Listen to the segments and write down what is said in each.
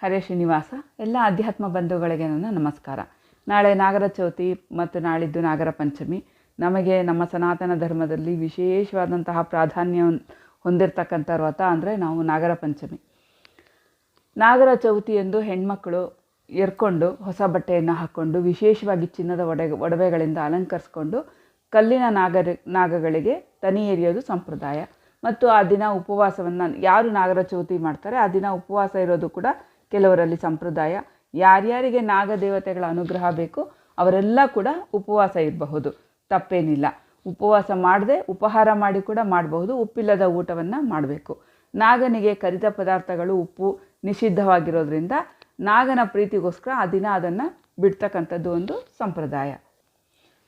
ಹರೇ ಶ್ರೀನಿವಾಸ, ಎಲ್ಲ ಅಧ್ಯಾತ್ಮ ಬಂಧುಗಳಿಗೆ ನನ್ನ ನಮಸ್ಕಾರ. ನಾಳೆ ನಾಗರ ಚೌತಿ ಮತ್ತು ನಾಳಿದ್ದು ನಾಗರ ಪಂಚಮಿ. ನಮಗೆ ನಮ್ಮ ಸನಾತನ ಧರ್ಮದಲ್ಲಿ ವಿಶೇಷವಾದಂತಹ ಪ್ರಾಧಾನ್ಯ ಹೊಂದಿರತಕ್ಕಂಥ ವ್ರತ ಅಂದರೆ ನಾವು ನಾಗರ ಪಂಚಮಿ. ನಾಗರ ಚೌತಿ ಎಂದು ಹೆಣ್ಮಕ್ಕಳು ಎರ್ಕೊಂಡು ಹೊಸ ಬಟ್ಟೆಯನ್ನು ಹಾಕ್ಕೊಂಡು ವಿಶೇಷವಾಗಿ ಚಿನ್ನದ ಒಡೆ, ಒಡವೆಗಳಿಂದ ಅಲಂಕರಿಸ್ಕೊಂಡು ಕಲ್ಲಿನ ನಾಗರ, ನಾಗಗಳಿಗೆ ತನಿ ಎರಿಯೋದು ಸಂಪ್ರದಾಯ. ಮತ್ತು ಆ ದಿನ ಉಪವಾಸವನ್ನು ಯಾರು ನಾಗರ ಚೌತಿ ಮಾಡ್ತಾರೆ, ಆ ದಿನ ಉಪವಾಸ ಇರೋದು ಕೂಡ ಕೆಲವರಲ್ಲಿ ಸಂಪ್ರದಾಯ. ಯಾರ್ಯಾರಿಗೆ ನಾಗದೇವತೆಗಳ ಅನುಗ್ರಹ ಬೇಕು, ಅವರೆಲ್ಲ ಕೂಡ ಉಪವಾಸ ಇರಬಹುದು. ತಪ್ಪೇನಿಲ್ಲ. ಉಪವಾಸ ಮಾಡದೆ, ಉಪಹಾರ ಮಾಡಿ ಕೂಡ ಮಾಡಬಹುದು. ಉಪ್ಪಿಲ್ಲದ ಊಟವನ್ನು ಮಾಡಬೇಕು. ನಾಗನಿಗೆ ಕರಿದ ಪದಾರ್ಥಗಳು ಉಪ್ಪು ನಿಷಿದ್ಧವಾಗಿರೋದ್ರಿಂದ ನಾಗನ ಪ್ರೀತಿಗೋಸ್ಕರ ಆ ದಿನ ಅದನ್ನು ಬಿಡ್ತಕ್ಕಂಥದ್ದು ಒಂದು ಸಂಪ್ರದಾಯ.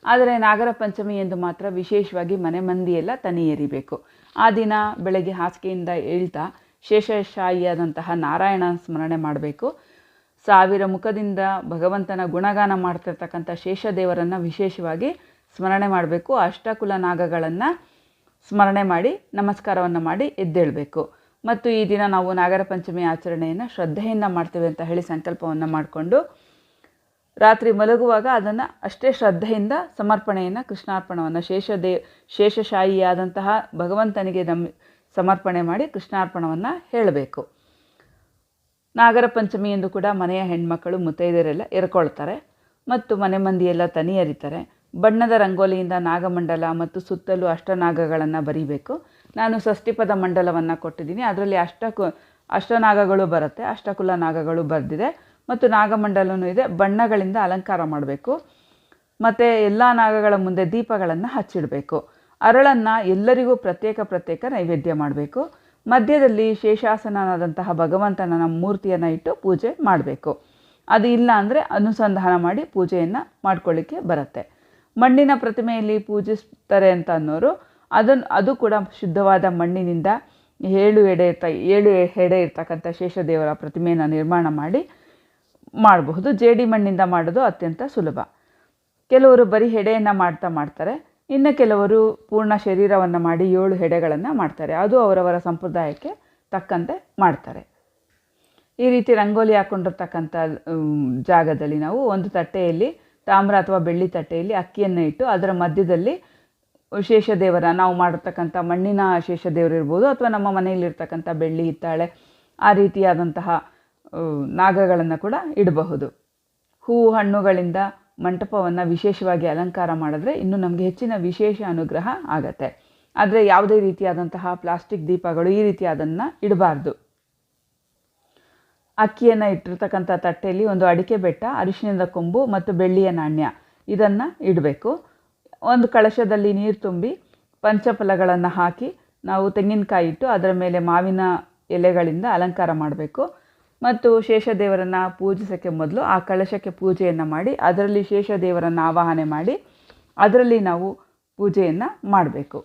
ಆದರೆ ನಾಗರ ಪಂಚಮಿ ಎಂದು ಮಾತ್ರ ವಿಶೇಷವಾಗಿ ಮನೆ ಮಂದಿಯೆಲ್ಲ ತನಿ ಎರಿಬೇಕು ಆ ದಿನ ಬೆಳಗ್ಗೆ ಹಾಸಿಗೆಯಿಂದ ಏಳ್ತಾ ಶೇಷಶಾಹಿಯಾದಂತಹ ನಾರಾಯಣ ಸ್ಮರಣೆ ಮಾಡಬೇಕು. ಸಾವಿರ ಮುಖದಿಂದ ಭಗವಂತನ ಗುಣಗಾನ ಮಾಡ್ತಿರ್ತಕ್ಕಂಥ ಶೇಷದೇವರನ್ನು ವಿಶೇಷವಾಗಿ ಸ್ಮರಣೆ ಮಾಡಬೇಕು. ಅಷ್ಟಕುಲ ನಾಗಗಳನ್ನು ಸ್ಮರಣೆ ಮಾಡಿ, ನಮಸ್ಕಾರವನ್ನು ಮಾಡಿ ಎದ್ದೇಳಬೇಕು. ಮತ್ತು ಈ ದಿನ ನಾವು ನಾಗರ ಪಂಚಮಿ ಆಚರಣೆಯನ್ನು ಶ್ರದ್ಧೆಯಿಂದ ಮಾಡ್ತೇವೆ ಅಂತ ಹೇಳಿ ಸಂಕಲ್ಪವನ್ನು ಮಾಡಿಕೊಂಡು, ರಾತ್ರಿ ಮಲಗುವಾಗ ಅದನ್ನು ಅಷ್ಟೇ ಶ್ರದ್ಧೆಯಿಂದ ಸಮರ್ಪಣೆಯನ್ನು, ಕೃಷ್ಣಾರ್ಪಣವನ್ನು, ಶೇಷದೇ ಶೇಷಶಾಹಿಯಾದಂತಹ ಭಗವಂತನಿಗೆ ನಮ್ ಸಮರ್ಪಣೆ ಮಾಡಿ ಕೃಷ್ಣಾರ್ಪಣವನ್ನು ಹೇಳಬೇಕು. ನಾಗರ ಪಂಚಮಿ ಎಂದು ಕೂಡ ಮನೆಯ ಹೆಣ್ಮಕ್ಕಳು ಮುತ್ತೈದೆಯರೆಲ್ಲ ಎರ್ಕೊಳ್ತಾರೆ. ಮತ್ತು ಮನೆ ಮಂದಿಯೆಲ್ಲ ತನಿ ಎರಿತಾರೆ ಬಣ್ಣದ ರಂಗೋಲಿಯಿಂದ ನಾಗಮಂಡಲ ಮತ್ತು ಸುತ್ತಲೂ ಅಷ್ಟನಾಗಗಳನ್ನು ಬರೀಬೇಕು. ನಾನು ಷಷ್ಠಿಪದ ಮಂಡಲವನ್ನು ಕೊಟ್ಟಿದ್ದೀನಿ. ಅದರಲ್ಲಿ ಅಷ್ಟಕು, ಅಷ್ಟನಾಗಗಳು ಬರುತ್ತೆ. ಅಷ್ಟಕುಲ ನಾಗಗಳು ಬರೆದಿದೆ. ಮತ್ತು ನಾಗಮಂಡಲವೂ ಇದೆ. ಬಣ್ಣಗಳಿಂದ ಅಲಂಕಾರ ಮಾಡಬೇಕು. ಮತ್ತು ಎಲ್ಲ ನಾಗಗಳ ಮುಂದೆ ದೀಪಗಳನ್ನು ಹಚ್ಚಿಡಬೇಕು. ಅರಳನ್ನು ಎಲ್ಲರಿಗೂ ಪ್ರತ್ಯೇಕ ಪ್ರತ್ಯೇಕ ನೈವೇದ್ಯ ಮಾಡಬೇಕು. ಮಧ್ಯದಲ್ಲಿ ಶೇಷಾಸನನಾದಂತಹ ಭಗವಂತನ ಮೂರ್ತಿಯನ್ನು ಇಟ್ಟು ಪೂಜೆ ಮಾಡಬೇಕು. ಅದು ಇಲ್ಲ ಅಂದರೆ ಅನುಸಂಧಾನ ಮಾಡಿ ಪೂಜೆಯನ್ನು ಮಾಡ್ಕೊಳ್ಳಿಕ್ಕೆ ಬರುತ್ತೆ. ಮಣ್ಣಿನ ಪ್ರತಿಮೆಯಲ್ಲಿ ಪೂಜಿಸ್ತಾರೆ ಅಂತ ಅನ್ನೋರು ಅದನ್ನು ಅದು ಕೂಡ ಶುದ್ಧವಾದ ಮಣ್ಣಿನಿಂದ ಏಳು ಎಡೆ ಇರ್ತ, ಏಳು ಎಡೆ ಇರ್ತಕ್ಕಂಥ ಶೇಷದೇವರ ಪ್ರತಿಮೆಯನ್ನು ನಿರ್ಮಾಣ ಮಾಡಿ ಮಾಡಬಹುದು. ಜೇಡಿ ಮಣ್ಣಿಂದ ಮಾಡೋದು ಅತ್ಯಂತ ಸುಲಭ. ಕೆಲವರು ಬರೀ ಹೆಡೆಯನ್ನು ಮಾಡ್ತಾ ಮಾಡ್ತಾರೆ. ಇನ್ನು ಕೆಲವರು ಪೂರ್ಣ ಶರೀರವನ್ನು ಮಾಡಿ ಏಳು ಹೆಡೆಗಳನ್ನು ಮಾಡ್ತಾರೆ. ಅದು ಅವರವರ ಸಂಪ್ರದಾಯಕ್ಕೆ ತಕ್ಕಂತೆ ಮಾಡ್ತಾರೆ. ಈ ರೀತಿ ರಂಗೋಲಿ ಹಾಕ್ಕೊಂಡಿರ್ತಕ್ಕಂಥ ಜಾಗದಲ್ಲಿ ನಾವು ಒಂದು ತಟ್ಟೆಯಲ್ಲಿ ತಾಮ್ರ ಅಥವಾ ಬೆಳ್ಳಿ ತಟ್ಟೆಯಲ್ಲಿ ಅಕ್ಕಿಯನ್ನು ಇಟ್ಟು ಅದರ ಮಧ್ಯದಲ್ಲಿ ಶೇಷದೇವರ, ನಾವು ಮಾಡಿರ್ತಕ್ಕಂಥ ಮಣ್ಣಿನ ಶೇಷದೇವರು ಇರ್ಬೋದು ಅಥವಾ ನಮ್ಮ ಮನೆಯಲ್ಲಿರ್ತಕ್ಕಂಥ ಬೆಳ್ಳಿ, ಹಿತ್ತಾಳೆ, ಆ ರೀತಿಯಾದಂತಹ ನಾಗಗಳನ್ನು ಕೂಡ ಇಡಬಹುದು. ಹೂವು ಹಣ್ಣುಗಳಿಂದ ಮಂಟಪವನ್ನು ವಿಶೇಷವಾಗಿ ಅಲಂಕಾರ ಮಾಡಿದ್ರೆ ಇನ್ನು ನಮಗೆ ಹೆಚ್ಚಿನ ವಿಶೇಷ ಅನುಗ್ರಹ ಆಗತ್ತೆ. ಆದರೆ ಯಾವುದೇ ರೀತಿಯಾದಂತಹ ಪ್ಲಾಸ್ಟಿಕ್ ದೀಪಗಳು ಈ ರೀತಿಯಾದನ್ನು ಇಡಬಾರ್ದು. ಅಕ್ಕಿಯನ್ನು ಇಟ್ಟಿರ್ತಕ್ಕಂಥ ತಟ್ಟೆಯಲ್ಲಿ ಒಂದು ಅಡಿಕೆ ಬೆಟ್ಟ, ಅರಿಶಿಣದ ಕೊಂಬು ಮತ್ತು ಬೆಳ್ಳಿಯ ನಾಣ್ಯ ಇದನ್ನು ಇಡಬೇಕು. ಒಂದು ಕಳಶದಲ್ಲಿ ನೀರು ತುಂಬಿ ಪಂಚಫಲಗಳನ್ನು ಹಾಕಿ ನಾವು ತೆಂಗಿನಕಾಯಿ ಇಟ್ಟು ಅದರ ಮೇಲೆ ಮಾವಿನ ಎಲೆಗಳಿಂದ ಅಲಂಕಾರ ಮಾಡಬೇಕು. ಮತ್ತು ಶೇಷದೇವರನ್ನು ಪೂಜಿಸೋಕ್ಕೆ ಮೊದಲು ಆ ಕಳಶಕ್ಕೆ ಪೂಜೆಯನ್ನು ಮಾಡಿ, ಅದರಲ್ಲಿ ಶೇಷದೇವರನ್ನು ಆವಾಹನೆ ಮಾಡಿ, ಅದರಲ್ಲಿ ನಾವು ಪೂಜೆಯನ್ನು ಮಾಡಬೇಕು.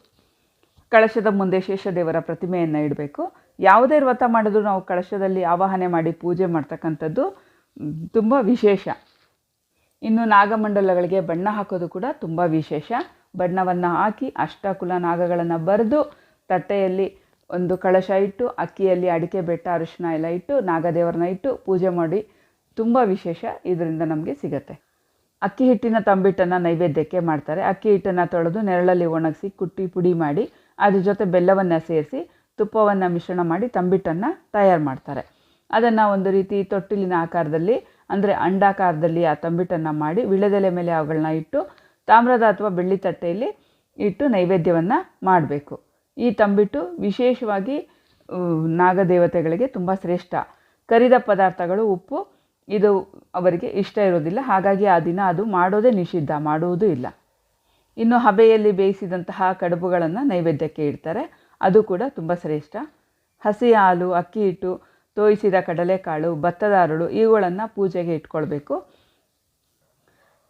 ಕಳಶದ ಮುಂದೆ ಶೇಷದೇವರ ಪ್ರತಿಮೆಯನ್ನು ಇಡಬೇಕು. ಯಾವುದೇ ವ್ರತ ಮಾಡಿದ್ರೂ ನಾವು ಕಳಶದಲ್ಲಿ ಆವಾಹನೆ ಮಾಡಿ ಪೂಜೆ ಮಾಡ್ತಕ್ಕಂಥದ್ದು ತುಂಬ ವಿಶೇಷ. ಇನ್ನು ನಾಗಮಂಡಲಗಳಿಗೆ ಬಣ್ಣ ಹಾಕೋದು ಕೂಡ ತುಂಬ ವಿಶೇಷ. ಬಣ್ಣವನ್ನು ಹಾಕಿ ಅಷ್ಟಕುಲ ನಾಗಗಳನ್ನು ಬರೆದು, ತಟ್ಟೆಯಲ್ಲಿ ಒಂದು ಕಳಶ ಇಟ್ಟು, ಅಕ್ಕಿಯಲ್ಲಿ ಅಡಿಕೆ ಬೆಟ್ಟ, ಅರಿಶಿನ ಎಲ್ಲ ಇಟ್ಟು, ನಾಗದೇವರನ್ನ ಇಟ್ಟು ಪೂಜೆ ಮಾಡಿ ತುಂಬ ವಿಶೇಷ ಇದರಿಂದ ನಮಗೆ ಸಿಗತ್ತೆ. ಅಕ್ಕಿ ಹಿಟ್ಟಿನ ತಂಬಿಟ್ಟನ್ನು ನೈವೇದ್ಯಕ್ಕೆ ಮಾಡ್ತಾರೆ. ಅಕ್ಕಿ ಹಿಟ್ಟನ್ನು ತೊಳೆದು ನೆರಳಲ್ಲಿ ಒಣಗಿಸಿ, ಕುಟ್ಟಿ ಪುಡಿ ಮಾಡಿ, ಅದ್ರ ಜೊತೆ ಬೆಲ್ಲವನ್ನು ಸೇರಿಸಿ, ತುಪ್ಪವನ್ನು ಮಿಶ್ರಣ ಮಾಡಿ ತಂಬಿಟ್ಟನ್ನು ತಯಾರು ಮಾಡ್ತಾರೆ. ಅದನ್ನು ಒಂದು ರೀತಿ ತೊಟ್ಟಿಲಿನ ಆಕಾರದಲ್ಲಿ, ಅಂದರೆ ಅಂಡಾಕಾರದಲ್ಲಿ ಆ ತಂಬಿಟ್ಟನ್ನು ಮಾಡಿ, ವಿಳೆದೆಲೆ ಮೇಲೆ ಅವುಗಳನ್ನ ಇಟ್ಟು, ತಾಮ್ರದ ಅಥವಾ ಬೆಳ್ಳಿ ತಟ್ಟೆಯಲ್ಲಿ ಇಟ್ಟು ನೈವೇದ್ಯವನ್ನು ಮಾಡಬೇಕು. ಈ ತಂಬಿಟ್ಟು ವಿಶೇಷವಾಗಿ ನಾಗದೇವತೆಗಳಿಗೆ ತುಂಬ ಶ್ರೇಷ್ಠ. ಕರಿದ ಪದಾರ್ಥಗಳು ಉಪ್ಪು, ಇದು ಅವರಿಗೆ ಇಷ್ಟ ಇರೋದಿಲ್ಲ. ಹಾಗಾಗಿ ಆ ದಿನ ಅದು ಮಾಡೋದೇ ನಿಷಿದ್ಧ ಮಾಡುವುದೂ ಇಲ್ಲ. ಇನ್ನು ಹಬೆಯಲ್ಲಿ ಬೇಯಿಸಿದಂತಹ ಕಡುಬುಗಳನ್ನು ನೈವೇದ್ಯಕ್ಕೆ ಇಡ್ತಾರೆ. ಅದು ಕೂಡ ತುಂಬ ಶ್ರೇಷ್ಠ. ಹಸಿ ಹಾಲು, ಅಕ್ಕಿ ಹಿಟ್ಟು, ತೋಯಿಸಿದ ಕಡಲೆಕಾಳು, ಭತ್ತದ ಅರಳು, ಇವುಗಳನ್ನು ಪೂಜೆಗೆ ಇಟ್ಕೊಳ್ಬೇಕು.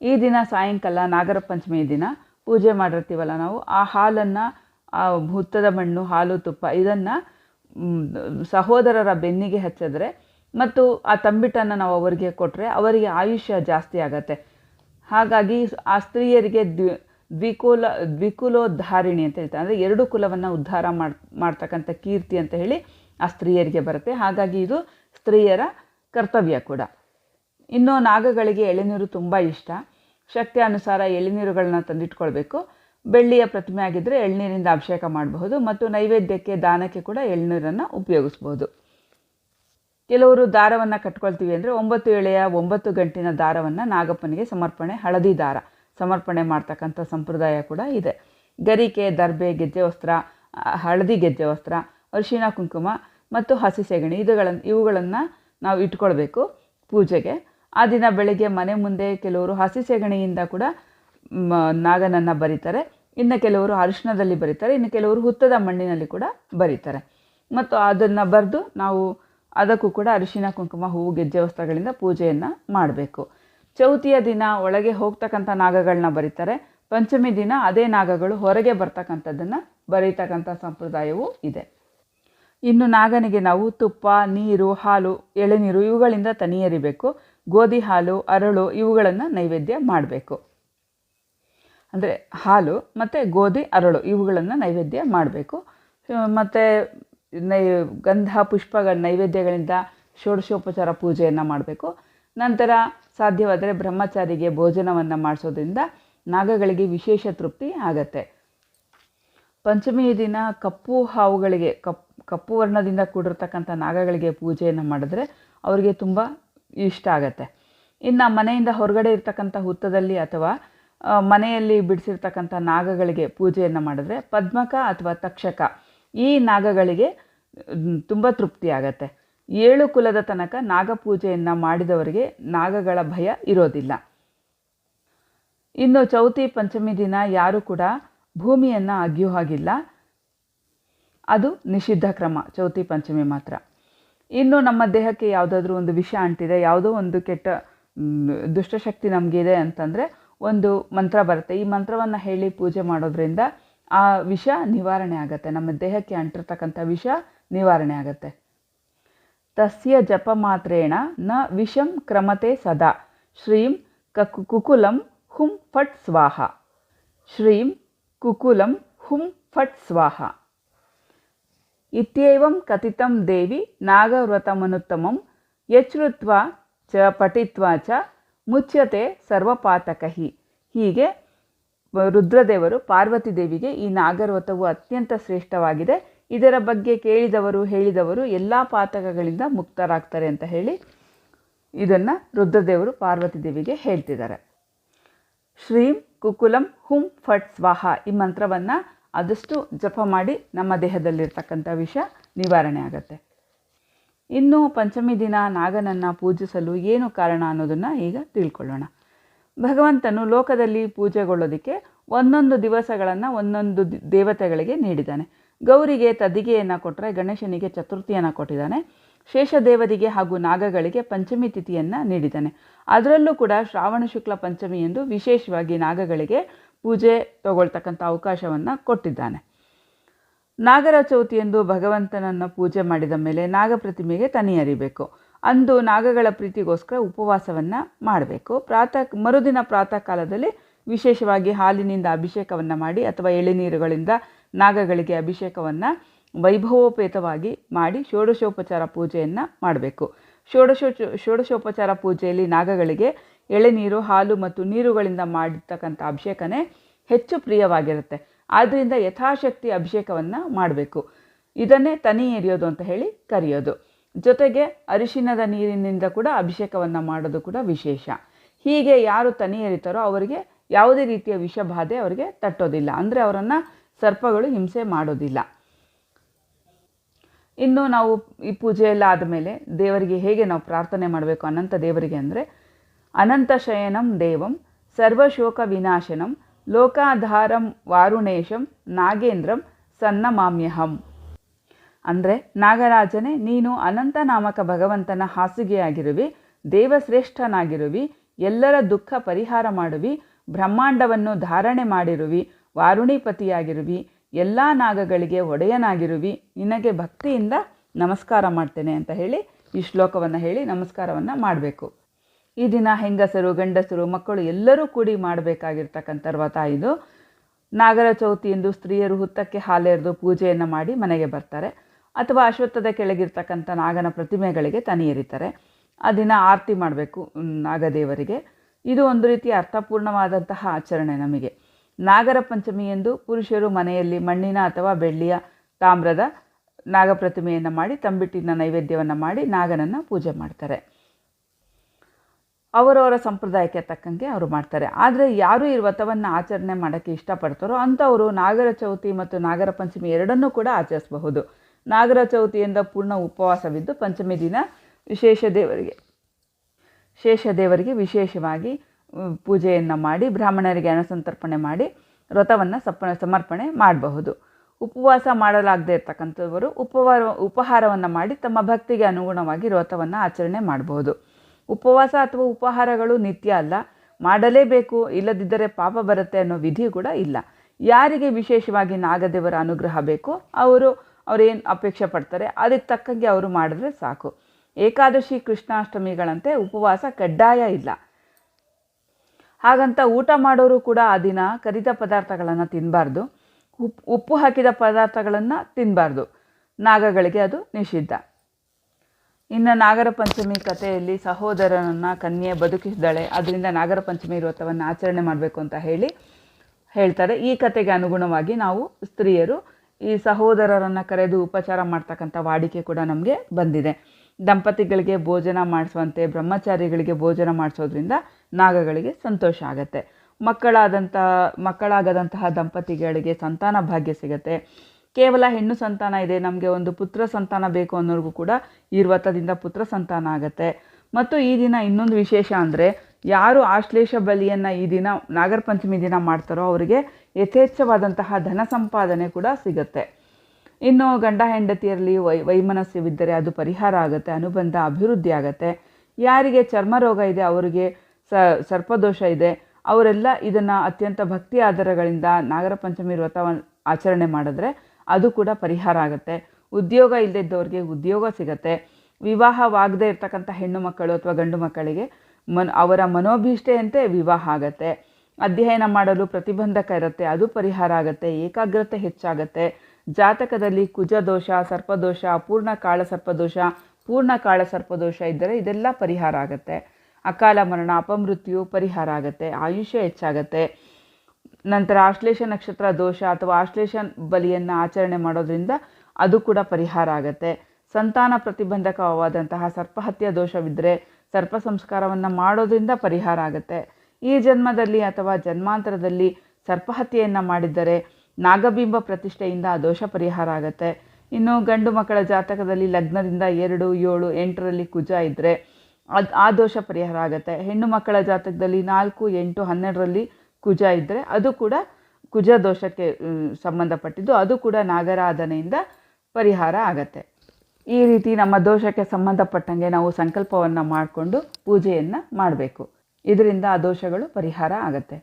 ಈ ದಿನ ಸಾಯಂಕಾಲ ನಾಗರ ಪಂಚಮಿ ದಿನ ಪೂಜೆ ಮಾಡಿರ್ತೀವಲ್ಲ ನಾವು, ಆ ಹಾಲನ್ನು ಆ ಹುತ್ತದ ಮಣ್ಣು, ಹಾಲು, ತುಪ್ಪ ಇದನ್ನು ಸಹೋದರರ ಬೆನ್ನಿಗೆ ಹಚ್ಚಿದ್ರೆ ಮತ್ತು ಆ ತಂಬಿಟ್ಟನ್ನು ನಾವು ಅವರಿಗೆ ಕೊಟ್ಟರೆ ಅವರಿಗೆ ಆಯುಷ್ಯ ಜಾಸ್ತಿ ಆಗತ್ತೆ. ಹಾಗಾಗಿ ಆ ಸ್ತ್ರೀಯರಿಗೆ ದ್ವಿ, ದ್ವಿಕುಲ, ದ್ವಿಕುಲೋದ್ಧಾರಿಣಿ ಅಂತ ಹೇಳ್ತಾರೆ. ಅಂದರೆ ಎರಡು ಕುಲವನ್ನು ಉದ್ಧಾರ ಮಾಡಿ, ಮಾಡ್ತಕ್ಕಂಥ ಕೀರ್ತಿ ಅಂತ ಹೇಳಿ ಆ ಸ್ತ್ರೀಯರಿಗೆ ಬರುತ್ತೆ. ಹಾಗಾಗಿ ಇದು ಸ್ತ್ರೀಯರ ಕರ್ತವ್ಯ ಕೂಡ. ಇನ್ನು ನಾಗಗಳಿಗೆ ಎಳೆನೀರು ತುಂಬ ಇಷ್ಟ. ಶಕ್ತಿ ಅನುಸಾರ ಎಳೆನೀರುಗಳನ್ನ ತಂದಿಟ್ಕೊಳ್ಬೇಕು. ಬೆಳ್ಳಿಯ ಪ್ರತಿಮೆ ಆಗಿದ್ದರೆ ಎಳ್ನೀರಿಂದ ಅಭಿಷೇಕ ಮಾಡಬಹುದು ಮತ್ತು ನೈವೇದ್ಯಕ್ಕೆ ದಾನಕ್ಕೆ ಕೂಡ ಎಳ್ನೀರನ್ನು ಉಪಯೋಗಿಸ್ಬೋದು ಕೆಲವರು ದಾರವನ್ನು ಕಟ್ಕೊಳ್ತೀವಿ ಅಂದರೆ ಒಂಬತ್ತು ಎಳೆಯ ಒಂಬತ್ತು ಗಂಟಿನ ದಾರವನ್ನು ನಾಗಪ್ಪನಿಗೆ ಸಮರ್ಪಣೆ, ಹಳದಿ ದಾರ ಸಮರ್ಪಣೆ ಮಾಡ್ತಕ್ಕಂಥ ಸಂಪ್ರದಾಯ ಕೂಡ ಇದೆ. ಗರಿಕೆ, ದರ್ಬೆ, ಗೆಜ್ಜೆ ವಸ್ತ್ರ ಹಳದಿ ಗೆಜ್ಜೆ ವಸ್ತ್ರ, ಅರಿಶಿಣ ಕುಂಕುಮ ಮತ್ತು ಹಸಿ ಸೆಗಣಿ ಇದುಗಳನ್ನು ಇವುಗಳನ್ನು ನಾವು ಇಟ್ಕೊಳ್ಬೇಕು ಪೂಜೆಗೆ. ಆ ದಿನ ಬೆಳಗ್ಗೆ ಮನೆ ಮುಂದೆ ಕೆಲವರು ಹಸಿ ಸೆಗಣಿಯಿಂದ ಕೂಡ ನಾಗನನ್ನು ಬರೀತಾರೆ. ಇನ್ನು ಕೆಲವರು ಅರಿಶಿಣದಲ್ಲಿ ಬರೀತಾರೆ. ಇನ್ನು ಕೆಲವರು ಹುತ್ತದ ಮಣ್ಣಿನಲ್ಲಿ ಕೂಡ ಬರೀತಾರೆ. ಮತ್ತು ಅದನ್ನು ಬರೆದು ನಾವು ಅದಕ್ಕೂ ಕೂಡ ಅರಿಶಿಣ, ಕುಂಕುಮ, ಹೂವು, ಗೆಜ್ಜೆ ವಸ್ತ್ರಗಳಿಂದ ಪೂಜೆಯನ್ನು ಮಾಡಬೇಕು. ಚೌತಿಯ ದಿನ ಒಳಗೆ ಹೋಗ್ತಕ್ಕಂಥ ನಾಗಗಳನ್ನ ಬರೀತಾರೆ. ಪಂಚಮಿ ದಿನ ಅದೇ ನಾಗಗಳು ಹೊರಗೆ ಬರ್ತಕ್ಕಂಥದ್ದನ್ನು ಬರೀತಕ್ಕಂಥ ಸಂಪ್ರದಾಯವೂ ಇದೆ. ಇನ್ನು ನಾಗನಿಗೆ ನಾವು ತುಪ್ಪ, ನೀರು, ಹಾಲು, ಎಳೆನೀರು ಇವುಗಳಿಂದ ತನಿ ಎರಿಬೇಕು ಗೋಧಿ ಹಾಲು, ಅರಳು ಇವುಗಳನ್ನು ನೈವೇದ್ಯ ಮಾಡಬೇಕು. ಅಂದರೆ ಹಾಲು ಮತ್ತು ಗೋಧಿ, ಅರಳು ಇವುಗಳನ್ನು ನೈವೇದ್ಯ ಮಾಡಬೇಕು. ಮತ್ತು ನೈ, ಗಂಧ, ಪುಷ್ಪಗಳ, ನೈವೇದ್ಯಗಳಿಂದ ಷೋಡಶೋಪಚಾರ ಪೂಜೆಯನ್ನು ಮಾಡಬೇಕು. ನಂತರ ಸಾಧ್ಯವಾದರೆ ಬ್ರಹ್ಮಚಾರಿಗೆ ಭೋಜನವನ್ನು ಮಾಡಿಸೋದ್ರಿಂದ ನಾಗಗಳಿಗೆ ವಿಶೇಷ ತೃಪ್ತಿ ಆಗತ್ತೆ. ಪಂಚಮಿ ದಿನ ಕಪ್ಪು ಹಾವುಗಳಿಗೆ, ಕಪ್, ಕಪ್ಪು ವರ್ಣದಿಂದ ಕೂಡಿರ್ತಕ್ಕಂಥ ನಾಗಗಳಿಗೆ ಪೂಜೆಯನ್ನು ಮಾಡಿದ್ರೆ ಅವರಿಗೆ ತುಂಬ ಇಷ್ಟ ಆಗತ್ತೆ. ಇನ್ನು ಮನೆಯಿಂದ ಹೊರಗಡೆ ಇರ್ತಕ್ಕಂಥ ಹುತ್ತದಲ್ಲಿ ಅಥವಾ ಮನೆಯಲ್ಲಿ ಬಿಡಿಸಿರ್ತಕ್ಕಂಥ ನಾಗಗಳಿಗೆ ಪೂಜೆಯನ್ನು ಮಾಡಿದ್ರೆ ಪದ್ಮಕ ಅಥವಾ ತಕ್ಷಕ ಈ ನಾಗಗಳಿಗೆ ತುಂಬ ತೃಪ್ತಿ ಆಗತ್ತೆ. ಏಳು ಕುಲದ ತನಕ ನಾಗಪೂಜೆಯನ್ನು ಮಾಡಿದವರಿಗೆ ನಾಗಗಳ ಭಯ ಇರೋದಿಲ್ಲ. ಇನ್ನು ಚೌತಿ ಪಂಚಮಿ ದಿನ ಯಾರು ಕೂಡ ಭೂಮಿಯನ್ನು ಅಗಿಯೋ ಹಾಗಿಲ್ಲ. ಅದು ನಿಷಿದ್ಧ ಕ್ರಮ, ಚೌತಿ ಪಂಚಮಿ ಮಾತ್ರ. ಇನ್ನು ನಮ್ಮ ದೇಹಕ್ಕೆ ಯಾವುದಾದ್ರೂ ಒಂದು ವಿಷ ಅಂಟಿದೆ, ಯಾವುದೋ ಒಂದು ಕೆಟ್ಟ ದುಷ್ಟಶಕ್ತಿ ನಮಗಿದೆ ಅಂತಂದರೆ ಒಂದು ಮಂತ್ರ ಬರುತ್ತೆ. ಈ ಮಂತ್ರವನ್ನು ಹೇಳಿ ಪೂಜೆ ಮಾಡೋದ್ರಿಂದ ಆ ವಿಷ ನಿವಾರಣೆ ಆಗುತ್ತೆ. ನಮ್ಮ ದೇಹಕ್ಕೆ ಅಂಟಿರ್ತಕ್ಕಂಥ ವಿಷ ನಿವಾರಣೆ ಆಗುತ್ತೆ. ತಸ್ಯ ಜಪ ಮಾತ್ರೇಣ ನ ವಿಷಂ ಕ್ರಮತೆ ಸದಾ. ಶ್ರೀಂ ಕಕು ಕುಕುಲಂ ಹುಂ ಫಟ್ ಸ್ವಾಹ. ಶ್ರೀಂ ಕುಕುಲಂ ಹುಂ ಫಟ್ ಸ್ವಾಹ. ಇತ್ಯಂ ಕಥಿತಂ ದೇವಿ ನಾಗವ್ರತಮನುತ್ತಮಂ ಯಚ್ರುತ್ವ ಚ ಪಠಿತ್ವ ಚ ಮುಚ್ಯತೆ ಸರ್ವಪಾತಕಹಿ. ಹೀಗೆ ರುದ್ರದೇವರು ಪಾರ್ವತಿ ದೇವಿಗೆ ಈ ನಾಗರ್ವತವು ಅತ್ಯಂತ ಶ್ರೇಷ್ಠವಾಗಿದೆ. ಇದರ ಬಗ್ಗೆ ಕೇಳಿದವರು, ಹೇಳಿದವರು ಎಲ್ಲ ಪಾತಕಗಳಿಂದ ಮುಕ್ತರಾಗ್ತಾರೆ ಅಂತ ಹೇಳಿ ಇದನ್ನು ರುದ್ರದೇವರು ಪಾರ್ವತಿ ದೇವಿಗೆ ಹೇಳ್ತಿದ್ದಾರೆ. ಶ್ರೀಂ ಕುಕುಲಂ ಹುಂ ಫಟ್ ಸ್ವಾಹ ಈ ಮಂತ್ರವನ್ನು ಆದಷ್ಟು ಜಪ ಮಾಡಿ ನಮ್ಮ ದೇಹದಲ್ಲಿರ್ತಕ್ಕಂಥ ವಿಷ ನಿವಾರಣೆ ಆಗುತ್ತೆ. ಇನ್ನು ಪಂಚಮಿ ದಿನ ನಾಗನನ್ನು ಪೂಜಿಸಲು ಏನು ಕಾರಣ ಅನ್ನೋದನ್ನು ಈಗ ತಿಳ್ಕೊಳ್ಳೋಣ. ಭಗವಂತನು ಲೋಕದಲ್ಲಿ ಪೂಜೆಗೊಳ್ಳೋದಕ್ಕೆ ಒಂದೊಂದು ದಿವಸಗಳನ್ನು ಒಂದೊಂದು ದೇವತೆಗಳಿಗೆ ನೀಡಿದ್ದಾನೆ. ಗೌರಿಗೆ ತದಿಗೆಯನ್ನು ಕೊಟ್ಟರೆ ಗಣೇಶನಿಗೆ ಚತುರ್ಥಿಯನ್ನು ಕೊಟ್ಟಿದ್ದಾನೆ. ಶೇಷದೇವರಿಗೆ ಹಾಗೂ ನಾಗಗಳಿಗೆ ಪಂಚಮಿ ತಿಥಿಯನ್ನು ನೀಡಿದ್ದಾನೆ. ಅದರಲ್ಲೂ ಕೂಡ ಶ್ರಾವಣ ಶುಕ್ಲ ಪಂಚಮಿ ಎಂದು ವಿಶೇಷವಾಗಿ ನಾಗಗಳಿಗೆ ಪೂಜೆ ತಗೊಳ್ತಕ್ಕಂಥ ಅವಕಾಶವನ್ನು ಕೊಟ್ಟಿದ್ದಾನೆ. ನಾಗರ ಚೌತಿಯಂದು ಭಗವಂತನನ್ನು ಪೂಜೆ ಮಾಡಿದ ಮೇಲೆ ನಾಗಪ್ರತಿಮೆಗೆ ತನಿ ಅರಿಬೇಕು ಅಂದು ನಾಗಗಳ ಪ್ರೀತಿಗೋಸ್ಕರ ಉಪವಾಸವನ್ನು ಮಾಡಬೇಕು. ಪ್ರಾತಃ, ಮರುದಿನ ಪ್ರಾತಃ ಕಾಲದಲ್ಲಿ ವಿಶೇಷವಾಗಿ ಹಾಲಿನಿಂದ ಅಭಿಷೇಕವನ್ನು ಮಾಡಿ ಅಥವಾ ಎಳೆನೀರುಗಳಿಂದ ನಾಗಗಳಿಗೆ ಅಭಿಷೇಕವನ್ನು ವೈಭವೋಪೇತವಾಗಿ ಮಾಡಿ ಷೋಡಶೋಪಚಾರ ಪೂಜೆಯನ್ನು ಮಾಡಬೇಕು. ಷೋಡಶೋ, ಷೋಡಶೋಪಚಾರ ಪೂಜೆಯಲ್ಲಿ ನಾಗಗಳಿಗೆ ಎಳೆನೀರು, ಹಾಲು ಮತ್ತು ನೀರುಗಳಿಂದ ಮಾಡಿರ್ತಕ್ಕಂಥ ಅಭಿಷೇಕನೇ ಹೆಚ್ಚು ಪ್ರಿಯವಾಗಿರುತ್ತೆ. ಆದ್ದರಿಂದ ಯಥಾಶಕ್ತಿ ಅಭಿಷೇಕವನ್ನು ಮಾಡಬೇಕು. ಇದನ್ನೇ ತನಿ ಎರಿಯೋದು ಅಂತ ಹೇಳಿ ಕರೆಯೋದು. ಜೊತೆಗೆ ಅರಿಶಿನದ ನೀರಿನಿಂದ ಕೂಡ ಅಭಿಷೇಕವನ್ನು ಮಾಡೋದು ಕೂಡ ವಿಶೇಷ. ಹೀಗೆ ಯಾರು ತನಿ ಎರಿತಾರೋ ಅವರಿಗೆ ಯಾವುದೇ ರೀತಿಯ ವಿಷಬಾಧೆ ಅವರಿಗೆ ತಟ್ಟೋದಿಲ್ಲ. ಅಂದರೆ ಅವರನ್ನು ಸರ್ಪಗಳು ಹಿಂಸೆ ಮಾಡೋದಿಲ್ಲ. ಇನ್ನು ನಾವು ಈ ಪೂಜೆ ಎಲ್ಲ ಆದಮೇಲೆ ದೇವರಿಗೆ ಹೇಗೆ ನಾವು ಪ್ರಾರ್ಥನೆ ಮಾಡಬೇಕು ಅನಂತ ದೇವರಿಗೆ ಅಂದರೆ ಅನಂತ ಶಯನಂ ದೇವಂ ಸರ್ವಶೋಕ ವಿನಾಶನಂ ಲೋಕಾಧಾರಂ ವಾರುಣೇಶಂ ನಾಗೇಂದ್ರಂ ಸನ್ನಮಾಮ್ಯಹಂ. ಅಂದರೆ ನಾಗರಾಜನೇ, ನೀನು ಅನಂತ ನಾಮಕ ಭಗವಂತನ ಹಾಸಿಗೆಯಾಗಿರುವಿ, ದೇವಶ್ರೇಷ್ಠನಾಗಿರುವಿ, ಎಲ್ಲರ ದುಃಖ ಪರಿಹಾರ ಮಾಡುವಿ, ಬ್ರಹ್ಮಾಂಡವನ್ನು ಧಾರಣೆ ಮಾಡಿರುವಿ, ವಾರುಣಿಪತಿಯಾಗಿರುವಿ, ಎಲ್ಲ ನಾಗಗಳಿಗೆ ಒಡೆಯನಾಗಿರುವಿ, ನಿನಗೆ ಭಕ್ತಿಯಿಂದ ನಮಸ್ಕಾರ ಮಾಡ್ತೇನೆ ಅಂತ ಹೇಳಿ ಈ ಶ್ಲೋಕವನ್ನು ಹೇಳಿ ನಮಸ್ಕಾರವನ್ನು ಮಾಡಬೇಕು. ಈ ದಿನ ಹೆಂಗಸರು, ಗಂಡಸರು, ಮಕ್ಕಳು ಎಲ್ಲರೂ ಕೂಡಿ ಮಾಡಬೇಕಾಗಿರ್ತಕ್ಕಂಥ ವ್ರತ ಇದು. ನಾಗರ ಚೌತಿಯಂದು ಸ್ತ್ರೀಯರು ಹುತ್ತಕ್ಕೆ ಹಾಲೆರೆದು ಪೂಜೆಯನ್ನು ಮಾಡಿ ಮನೆಗೆ ಬರ್ತಾರೆ. ಅಥವಾ ಅಶ್ವತ್ಥದ ಕೆಳಗಿರ್ತಕ್ಕಂಥ ನಾಗನ ಪ್ರತಿಮೆಗಳಿಗೆ ತನಿ ಎರಿತಾರೆ. ಆ ದಿನ ಆರತಿ ಮಾಡಬೇಕು ನಾಗದೇವರಿಗೆ. ಇದು ಒಂದು ರೀತಿ ಅರ್ಥಪೂರ್ಣವಾದಂತಹ ಆಚರಣೆ ನಮಗೆ. ನಾಗರ ಪಂಚಮಿ ಎಂದು ಪುರುಷರು ಮನೆಯಲ್ಲಿ ಮಣ್ಣಿನ ಅಥವಾ ಬೆಳ್ಳಿಯ ತಾಮ್ರದ ನಾಗಪ್ರತಿಮೆಯನ್ನು ಮಾಡಿ ತಂಬಿಟ್ಟಿನ ನೈವೇದ್ಯವನ್ನು ಮಾಡಿ ನಾಗನನ್ನು ಪೂಜೆ ಮಾಡ್ತಾರೆ. ಅವರವರ ಸಂಪ್ರದಾಯಕ್ಕೆ ತಕ್ಕಂಗೆ ಅವರು ಮಾಡ್ತಾರೆ. ಆದರೆ ಯಾರು ಈ ವ್ರತವನ್ನು ಆಚರಣೆ ಮಾಡೋಕ್ಕೆ ಇಷ್ಟಪಡ್ತಾರೋ ಅಂಥವರು ನಾಗರ ಚೌತಿ ಮತ್ತು ನಾಗರ ಪಂಚಮಿ ಎರಡನ್ನೂ ಕೂಡ ಆಚರಿಸಬಹುದು. ನಾಗರ ಚೌತಿಯಿಂದ ಪೂರ್ಣ ಉಪವಾಸವಿದ್ದು ಪಂಚಮಿ ದಿನ ವಿಶೇಷ ದೇವರಿಗೆ. ಶೇಷ ದೇವರಿಗೆ ವಿಶೇಷವಾಗಿ ಪೂಜೆಯನ್ನು ಮಾಡಿ, ಬ್ರಾಹ್ಮಣರಿಗೆ ಅಣಸಂತರ್ಪಣೆ ಮಾಡಿ, ವ್ರತವನ್ನು ಸಪ ಸಮರ್ಪಣೆ ಮಾಡಬಹುದು. ಉಪವಾಸ ಮಾಡಲಾಗದೇ ಇರ್ತಕ್ಕಂಥವರು ಉಪವಾರ, ಉಪಹಾರವನ್ನು ಮಾಡಿ ತಮ್ಮ ಭಕ್ತಿಗೆ ಅನುಗುಣವಾಗಿ ವ್ರತವನ್ನು ಆಚರಣೆ ಮಾಡಬಹುದು. ಉಪವಾಸ ಅಥವಾ ಉಪಹಾರಗಳು ನಿತ್ಯ ಅಲ್ಲ. ಮಾಡಲೇಬೇಕು, ಇಲ್ಲದಿದ್ದರೆ ಪಾಪ ಬರುತ್ತೆ ಅನ್ನೋ ವಿಧಿ ಕೂಡ ಇಲ್ಲ. ಯಾರಿಗೆ ವಿಶೇಷವಾಗಿ ನಾಗದೇವರ ಅನುಗ್ರಹ ಬೇಕೋ, ಅವರು ಅವರೇನು ಅಪೇಕ್ಷೆ ಪಡ್ತಾರೆ, ಅದಕ್ಕೆ ತಕ್ಕಂಗೆ ಅವರು ಮಾಡಿದ್ರೆ ಸಾಕು. ಏಕಾದಶಿ ಕೃಷ್ಣಾಷ್ಟಮಿಗಳಂತೆ ಉಪವಾಸ ಕಡ್ಡಾಯ ಇಲ್ಲ. ಹಾಗಂತ ಊಟ ಮಾಡೋರು ಕೂಡ ಆ ದಿನ ಕರಿದ ಪದಾರ್ಥಗಳನ್ನು ತಿನ್ನಬಾರ್ದು ಉಪ್ಪು ಉಪ್ಪು ಹಾಕಿದ ಪದಾರ್ಥಗಳನ್ನು ತಿನ್ನಬಾರ್ದು ನಾಗಗಳಿಗೆ ಅದು ನಿಷಿದ್ಧ. ಇನ್ನು ನಾಗರ ಪಂಚಮಿ ಕಥೆಯಲ್ಲಿ ಸಹೋದರನನ್ನು ಕನ್ಯೆ ಬದುಕಿಸಿದಾಳೆ ಅದರಿಂದ ನಾಗರ ಪಂಚಮಿ ವ್ರತವನ್ನು ಆಚರಣೆ ಮಾಡಬೇಕು ಅಂತ ಹೇಳಿ ಹೇಳ್ತಾರೆ. ಈ ಕಥೆಗೆ ಅನುಗುಣವಾಗಿ ನಾವು ಸ್ತ್ರೀಯರು ಈ ಸಹೋದರರನ್ನು ಕರೆದು ಉಪಚಾರ ಮಾಡ್ತಕ್ಕಂಥ ವಾಡಿಕೆ ಕೂಡ ನಮಗೆ ಬಂದಿದೆ. ದಂಪತಿಗಳಿಗೆ ಭೋಜನ ಮಾಡಿಸುವಂತೆ, ಬ್ರಹ್ಮಚಾರಿಗಳಿಗೆ ಭೋಜನ ಮಾಡಿಸೋದ್ರಿಂದ ನಾಗಗಳಿಗೆ ಸಂತೋಷ ಆಗುತ್ತೆ. ಮಕ್ಕಳಾದಂಥ, ಮಕ್ಕಳಾಗದಂತಹ ದಂಪತಿಗಳಿಗೆ ಸಂತಾನ ಭಾಗ್ಯ ಸಿಗುತ್ತೆ. ಕೇವಲ ಹೆಣ್ಣು ಸಂತಾನ ಇದೆ, ನಮಗೆ ಒಂದು ಪುತ್ರ ಸಂತಾನ ಬೇಕು ಅನ್ನೋರಿಗೂ ಕೂಡ ಈ ವ್ರತದಿಂದ ಪುತ್ರ ಸಂತಾನ ಆಗುತ್ತೆ. ಮತ್ತು ಈ ದಿನ ಇನ್ನೊಂದು ವಿಶೇಷ ಅಂದರೆ ಯಾರು ಆಶ್ಲೇಷ ಬಲಿಯನ್ನು ಈ ದಿನ ನಾಗರ ಪಂಚಮಿ ದಿನ ಮಾಡ್ತಾರೋ ಅವರಿಗೆ ಯಥೇಚ್ಛವಾದಂತಹ ಧನ ಸಂಪಾದನೆ ಕೂಡ ಸಿಗುತ್ತೆ. ಇನ್ನು ಗಂಡ ಹೆಂಡತಿಯರಲ್ಲಿ ವೈ ವೈಮನಸ್ಯವಿದ್ದರೆ ಅದು ಪರಿಹಾರ ಆಗುತ್ತೆ, ಅನುಬಂಧ, ಅಭಿವೃದ್ಧಿ ಆಗುತ್ತೆ. ಯಾರಿಗೆ ಚರ್ಮ ರೋಗ ಇದೆ, ಅವರಿಗೆ ಸ ಸರ್ಪದೋಷ ಇದೆ, ಅವರೆಲ್ಲ ಇದನ್ನು ಅತ್ಯಂತ ಭಕ್ತಿ ಆಧಾರಗಳಿಂದ ನಾಗರ ಪಂಚಮಿ ವ್ರತವನ್ನು ಆಚರಣೆ ಮಾಡಿದ್ರೆ ಅದು ಕೂಡ ಪರಿಹಾರ ಆಗುತ್ತೆ. ಉದ್ಯೋಗ ಇಲ್ಲದಿದ್ದವ್ರಿಗೆ ಉದ್ಯೋಗ ಸಿಗತ್ತೆ. ವಿವಾಹವಾಗದೇ ಇರ್ತಕ್ಕಂಥ ಹೆಣ್ಣು ಮಕ್ಕಳು ಅಥವಾ ಗಂಡು ಮಕ್ಕಳಿಗೆ ಮನ್, ಅವರ ಮನೋಭೀಷ್ಟೆಯಂತೆ ವಿವಾಹ ಆಗತ್ತೆ. ಅಧ್ಯಯನ ಮಾಡಲು ಪ್ರತಿಬಂಧಕ ಇರುತ್ತೆ, ಅದು ಪರಿಹಾರ ಆಗುತ್ತೆ, ಏಕಾಗ್ರತೆ ಹೆಚ್ಚಾಗತ್ತೆ. ಜಾತಕದಲ್ಲಿ ಕುಜ ದೋಷ ಸರ್ಪದೋಷ ಅಪೂರ್ಣ ಕಾಳ ಸರ್ಪದೋಷ ಪೂರ್ಣ ಕಾಳ ಸರ್ಪದೋಷ ಇದ್ದರೆ ಇದೆಲ್ಲ ಪರಿಹಾರ ಆಗುತ್ತೆ. ಅಕಾಲ ಮರಣ, ಅಪಮೃತ್ಯು ಪರಿಹಾರ ಆಗುತ್ತೆ, ಆಯುಷ್ಯ ಹೆಚ್ಚಾಗತ್ತೆ. ನಂತರ ಆಶ್ಲೇಷ ನಕ್ಷತ್ರ ದೋಷ ಅಥವಾ ಆಶ್ಲೇಷ ಬಲಿಯನ್ನು ಆಚರಣೆ ಮಾಡೋದ್ರಿಂದ ಅದು ಕೂಡ ಪರಿಹಾರ ಆಗುತ್ತೆ. ಸಂತಾನ ಪ್ರತಿಬಂಧಕವಾದಂತಹ ಸರ್ಪಹತ್ಯ ದೋಷವಿದ್ದರೆ ಸರ್ಪ ಸಂಸ್ಕಾರವನ್ನು ಮಾಡೋದ್ರಿಂದ ಪರಿಹಾರ ಆಗುತ್ತೆ. ಈ ಜನ್ಮದಲ್ಲಿ ಅಥವಾ ಜನ್ಮಾಂತರದಲ್ಲಿ ಸರ್ಪಹತ್ಯೆಯನ್ನು ಮಾಡಿದ್ದರೆ ನಾಗಬಿಂಬ ಪ್ರತಿಷ್ಠೆಯಿಂದ ಆ ದೋಷ ಪರಿಹಾರ ಆಗುತ್ತೆ. ಇನ್ನು ಗಂಡು ಮಕ್ಕಳ ಜಾತಕದಲ್ಲಿ ಲಗ್ನದಿಂದ ಎರಡು, ಏಳು, ಎಂಟರಲ್ಲಿ ಕುಜ ಇದ್ದರೆ ಅದು ಆ ದೋಷ ಪರಿಹಾರ ಆಗುತ್ತೆ. ಹೆಣ್ಣು ಮಕ್ಕಳ ಜಾತಕದಲ್ಲಿ ನಾಲ್ಕು, ಎಂಟು, ಹನ್ನೆರಡರಲ್ಲಿ ಕುಜ ಇದ್ದರೆ ಅದು ಕೂಡ ಕುಜ ದೋಷಕ್ಕೆ ಸಂಬಂಧಪಟ್ಟಿದ್ದು. ಅದು ಕೂಡ ನಾಗರಾಧನೆಯಿಂದ ಪರಿಹಾರ ಆಗತ್ತೆ. ಈ ರೀತಿ ನಮ್ಮ ದೋಷಕ್ಕೆ ಸಂಬಂಧಪಟ್ಟಂಗೆ ನಾವು ಸಂಕಲ್ಪವನ್ನು ಮಾಡಿಕೊಂಡು ಪೂಜೆಯನ್ನು ಮಾಡಬೇಕು. ಇದರಿಂದ ಆ ದೋಷಗಳು ಪರಿಹಾರ ಆಗತ್ತೆ.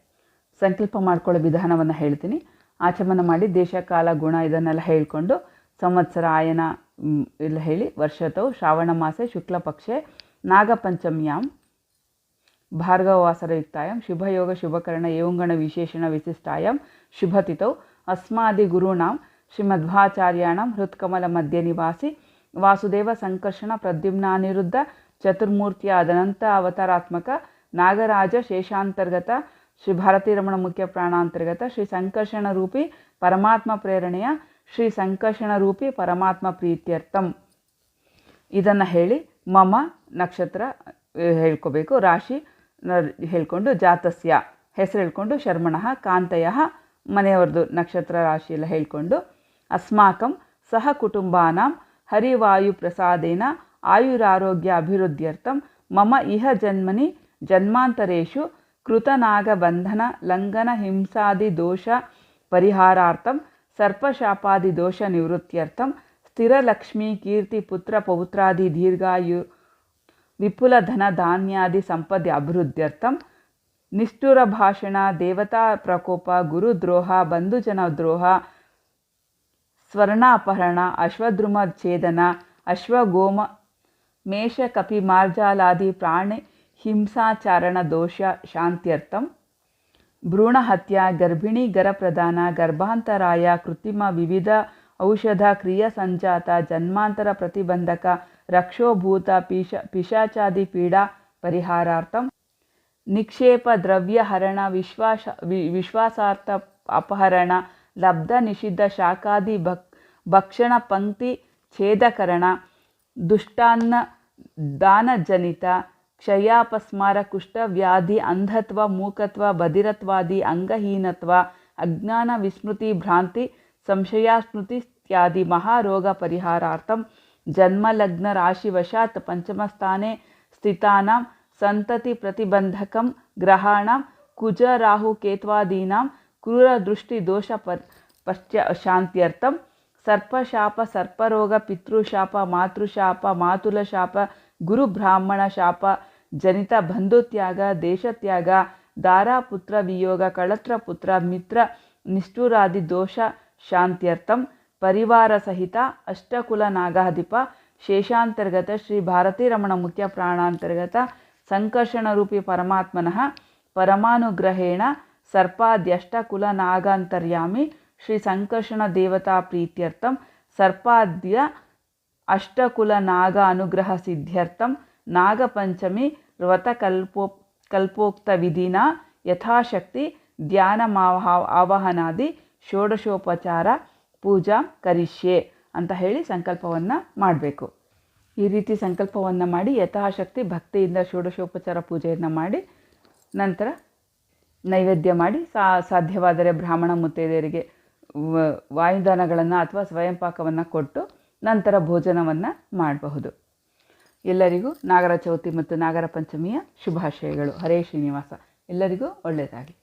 ಸಂಕಲ್ಪ ಮಾಡ್ಕೊಳ್ಳೋ ವಿಧಾನವನ್ನು ಹೇಳ್ತೀನಿ. ಆಚಮನ ಮಾಡಿ ದೇಶ, ಕಾಲ, ಗುಣ ಇದನ್ನೆಲ್ಲ ಹೇಳಿಕೊಂಡು ಸಂವತ್ಸರ ಆಯನ ಇಲ್ಲ ಹೇಳಿ ವರ್ಷತವು ಶ್ರಾವಣ ಮಾಸೆ ಶುಕ್ಲ ಪಕ್ಷೆ ನಾಗಪಂಚಮ್ಯಾಂ ಭಾರ್ಗವವಾಸರಯುಕ್ತಾಯಂ ಶುಭಯೋಗ, ಶುಭಕರಣ, ಏವಂಗಣ ವಿಶೇಷಣ, ವಿಶಿಷ್ಟಾಯಂ, ಶುಭತಿಥೌ, ಅಸ್ಮಾದಿ ಗುರುಣಾಂ ಶ್ರೀಮಧ್ವಾಚಾರ್ಯಾಣಂ ಹೃತ್ಕಮಲ ಮಧ್ಯ ನಿವಾಸಿ, ವಾಸುದೇವ ಸಂಕರ್ಷಣ ಪ್ರದ್ಯುಮ್ನಾನಿರುದ್ಧ ಚತುರ್ಮೂರ್ತಿಯ ಅನಂತ ಅವತಾರಾತ್ಮಕ, ನಾಗರಾಜ ಶೇಷಾಂತರ್ಗತ, ಶ್ರೀ ಭಾರತೀರಮಣ ಮುಖ್ಯ ಪ್ರಾಣಾಂತರ್ಗತ, ಶ್ರೀ ಸಂಕರ್ಷಣ ರೂಪಿ ಪರಮಾತ್ಮ ಪ್ರೇರಣೆಯ, ಶ್ರೀ ಸಂಕರ್ಷಣ ರೂಪಿ ಪರಮಾತ್ಮ ಪ್ರೀತ್ಯರ್ಥಂ. ಇದನ್ನು ಹೇಳಿ ಮಮ ನಕ್ಷತ್ರ ಹೇಳ್ಕೋಬೇಕು. ರಾಶಿ ಹೇಳ್ಕೊಂಡು ಜಾತಸ್ಯ, ಹೆಸರು ಹೇಳ್ಕೊಂಡು ಶರ್ಮಣಃ, ಕಾಂತಯ ಮನೆಯವ್ರದ್ದು ನಕ್ಷತ್ರ ರಾಶಿ ಎಲ್ಲ ಹೇಳ್ಕೊಂಡು, ಅಸ್ಮಾಕಂ ಸಹ ಕುಟುಂಬಾನಾಂ ಹರಿವಾಯು ಪ್ರಸಾದೇನ ಆಯುರಾರೋಗ್ಯ ಅಭಿವೃದ್ಧ್ಯರ್ಥಂ ಮಮ ಇಹ ಜನ್ಮನಿ ಜನ್ಮಾಂತರೇಷು ಕೃತನಾಗಬಂಧನ ಲಂಘನ ಹಿಂಸಾದಿ ದೋಷ ಪರಿಹಾರಾರ್ಥಂ ಸರ್ಪಶಾಪಾದಿ ದೋಷ ನಿವೃತ್ತಿಯರ್ಥಂ ಸ್ಥಿರಲಕ್ಷ್ಮೀ ಕೀರ್ತಿ ಪುತ್ರ ಪೌತ್ರಾದಿ ದೀರ್ಘಾಯು విపుల ధన ధాన్యాది సంపద అభివృద్ధ్యర్థం. నిష్ఠుర భాషణ దేవతా ప్రకోప గురుద్రోಹ బంధుజన ద్రోಹ స్వర్ణాపహరణ అశ్వద్రుమ ఛేదన అశ్వగోమ మేష కపి మార్జాలాది ప్రాణి హింసాచారణ దోష శాంత్యర్థం. భ్రూణహత్య గర్భిణీ గరప్రదాన గర్భాంతరాయ కృత్రిమ వివిధ ఔషధ క్రియ సంజాత జన్మాంతర ప్రతిబంధక रक्षोभूत परिहारार्थम निक्षेप द्रव्य हरण विश्वास, वि, विश्वासार्थ अपहरण दुष्टान्न दान जनित क्षयापस्मार कुष्ठव्याधि अंधत्व, मूकत्व, बधिरत्वादि संशयास्मृति महारोगपरिहाराथम ಜನ್ಮಲಗ್ನ ರಾಶಿವಶಾತ್ ಪಂಚಮಸ್ಥಾನೆ ಸ್ಥಿತಾನಾಂ ಸಂತತಿ ಪ್ರತಿಬಂಧಕಂ ಗ್ರಹಾಣಾಂ ಕುಜ ರಾಹು ಕೇತ್ವಾದೀನಾಂ ಕ್ರೂರದೃಷ್ಟಿ ದೋಷ ಪರ್ ಪಶ್ಚ ಶಾಂತ್ಯರ್ಥಂ ಸರ್ಪಶಾಪ ಸರ್ಪರೋಗ ಪಿತೃಶಾಪ ಮಾತೃಶಾಪ ಮಾತುಲಶಾಪ ಗುರುಬ್ರಾಹ್ಮಣ ಶಾಪ ಜನಿತ ಬಂಧುತ್ಯಾಗ ದೇಶತ್ಯಾಗ ದಾರಾಪುತ್ರ ವಿಯೋಗ ಕಳತ್ರ ಪುತ್ರ ಮಿತ್ರ ನಿಷ್ಠುರಾದಿ ದೋಷ ಶಾಂತ್ಯರ್ಥಂ ಪರಿವಾರ ಸಹಿತ ಅಷ್ಟಕುಲ ನಾಗಾಧಿಪ ಶೇಷಾಂತರ್ಗತ ಶ್ರೀ ಭಾರತೀ ರಮಣ ಮುಖ್ಯ ಪ್ರಾಣಾಂತರ್ಗತ ಸಂಕರ್ಷಣ ರೂಪಿ ಪರಮಾತ್ಮನಃ, ಪರಮಾನುಗ್ರಹೇಣ ಸರ್ಪಾದ್ಯಷ್ಟಕುಲ ನಾಗಾಂತರ್ಯಾಮಿ, ಶ್ರೀ ಸಂಕರ್ಷಣ ದೇವತಾ ಪ್ರೀತ್ಯರ್ಥಂ, ಸರ್ಪಾದ್ಯ ಅಷ್ಟಕುಲ ನಾಗ ಅನುಗ್ರಹ ಸಿದ್ಧ್ಯರ್ಥಂ, ನಾಗಪಂಚಮಿ ವ್ರತಕಲ್ಪೋ, ಕಲ್ಪೋಕ್ತ ವಿಧಿನ ಯಥಾಶಕ್ತಿ ಧ್ಯಾನ ಆವಾಹನಾದಿ, ಷೋಡಶೋಪಚಾರ ಪೂಜಾ ಕರಿಷ್ಯೆ ಅಂತ ಹೇಳಿ ಸಂಕಲ್ಪವನ್ನು ಮಾಡಬೇಕು. ಈ ರೀತಿ ಸಂಕಲ್ಪವನ್ನು ಮಾಡಿ ಯಥಾಶಕ್ತಿ ಭಕ್ತಿಯಿಂದ ಷೋಡಶೋಪಚಾರ ಪೂಜೆಯನ್ನು ಮಾಡಿ ನಂತರ ನೈವೇದ್ಯ ಮಾಡಿ ಸಾ ಸಾಧ್ಯವಾದರೆ ಬ್ರಾಹ್ಮಣ ಮುತ್ತೈದೆಯರಿಗೆ ವಾಯುದಾನಗಳನ್ನು ಅಥವಾ ಸ್ವಯಂ ಪಾಕವನ್ನು ಕೊಟ್ಟು ನಂತರ ಭೋಜನವನ್ನು ಮಾಡಬಹುದು. ಎಲ್ಲರಿಗೂ ನಾಗರ ಚೌತಿ ಮತ್ತು ನಾಗರ ಪಂಚಮಿಯ ಶುಭಾಶಯಗಳು. ಹರೇ ಶ್ರೀನಿವಾಸ. ಎಲ್ಲರಿಗೂ ಒಳ್ಳೆಯದಾಗಲಿ.